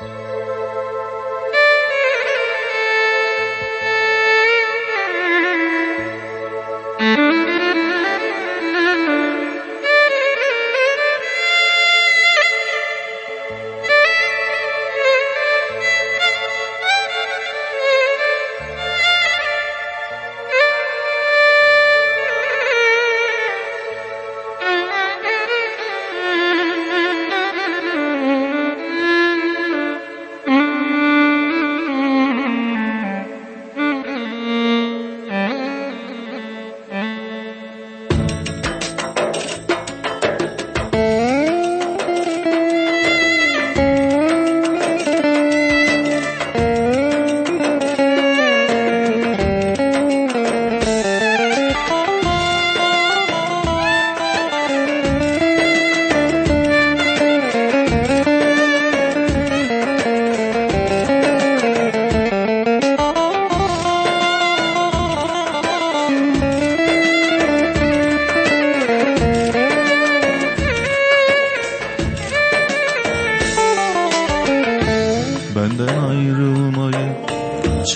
Benden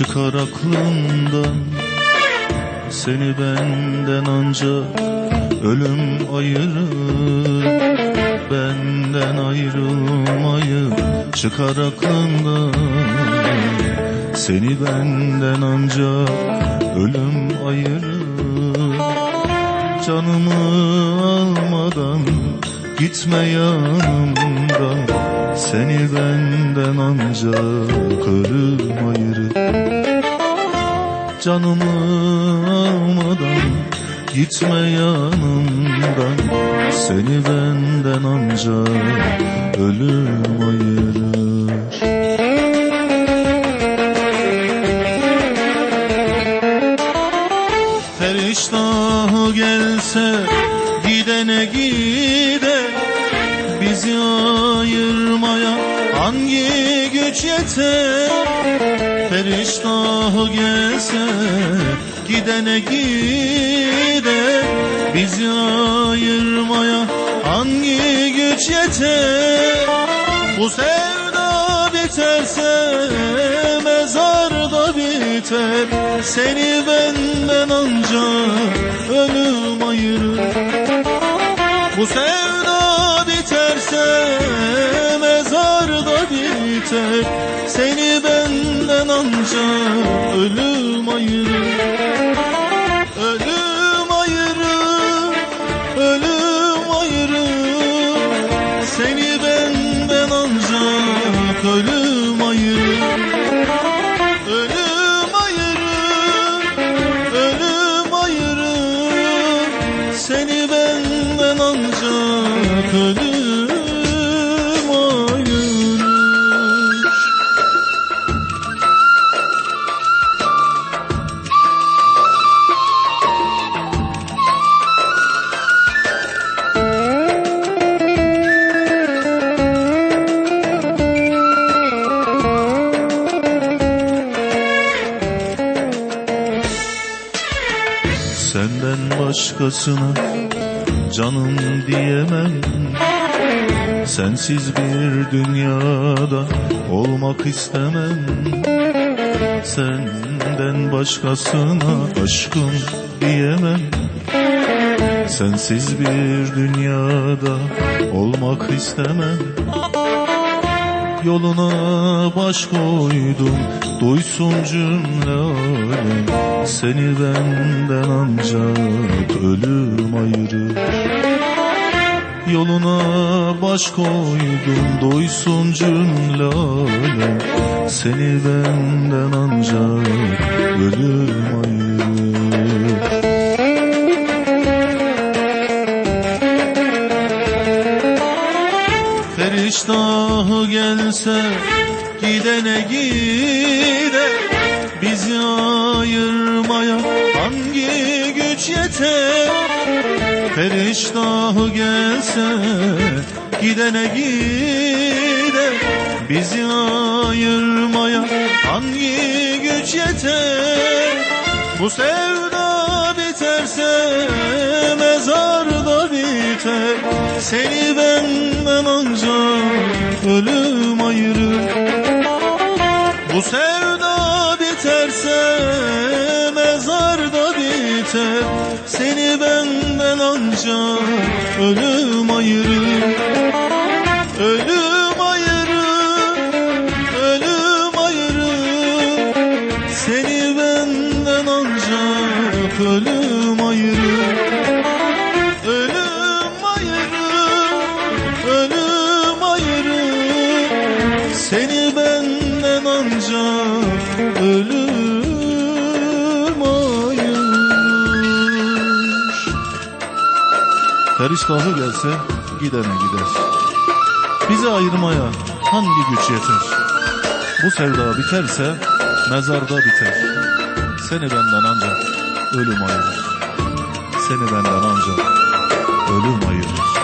çıkar aklından Seni benden ancak ölüm ayırır. Benden ayrılmayı çıkar aklından Seni benden ancak ölüm ayırır. Canımı almadan gitme yanımdan. Seni benden ancak ölüm Canımı almadan gitme yanımdan. Seni benden ancak ölüm ayırır. Feriştah gelse gidene gide Bizi ayırmaya hangi güç yeter? Feriştah gelse gidene gide. Bizi ayırmaya hangi güç yeter? Bu sevda biterse mezarda biter. Seni benden ancak ölüm ayırır. Bu sevda biter Seni benden ancak ölüm ayırır. Ölüm ayırır, ölüm ayırır. Seni benden ancak ölüm ayırır. Ölüm ayırır, ölüm ayırır. Seni benden ancak ölüm başkasına canım diyemem. Sensiz bir dünyada olmak istemem. Senden başkasına aşkım diyemem. Sensiz bir dünyada olmak istemem Yoluna baş koydum. Duysun cümle alem Seni benden ancak ölüm ayırır. Yoluna baş koydum. Duysun cümle alem Seni benden ancak ölüm ayırır Feriştah gelse gidene gide Bizi ayırmaya hangi güç yeter? Feriştah gelse gidene gide Bizi ayırmaya hangi güç yeter? Bu sevda Seni benden ancak ölüm ayırır. Bu sevda biterse mezarda biter. Seni benden ancak ölüm Feriştahı gelse gidene gider? Bizi ayırmaya hangi güç yeter? Bu sevda biterse mezarda biter. Seni benden ancak ölüm ayırır. Seni benden ancak ölüm ayırır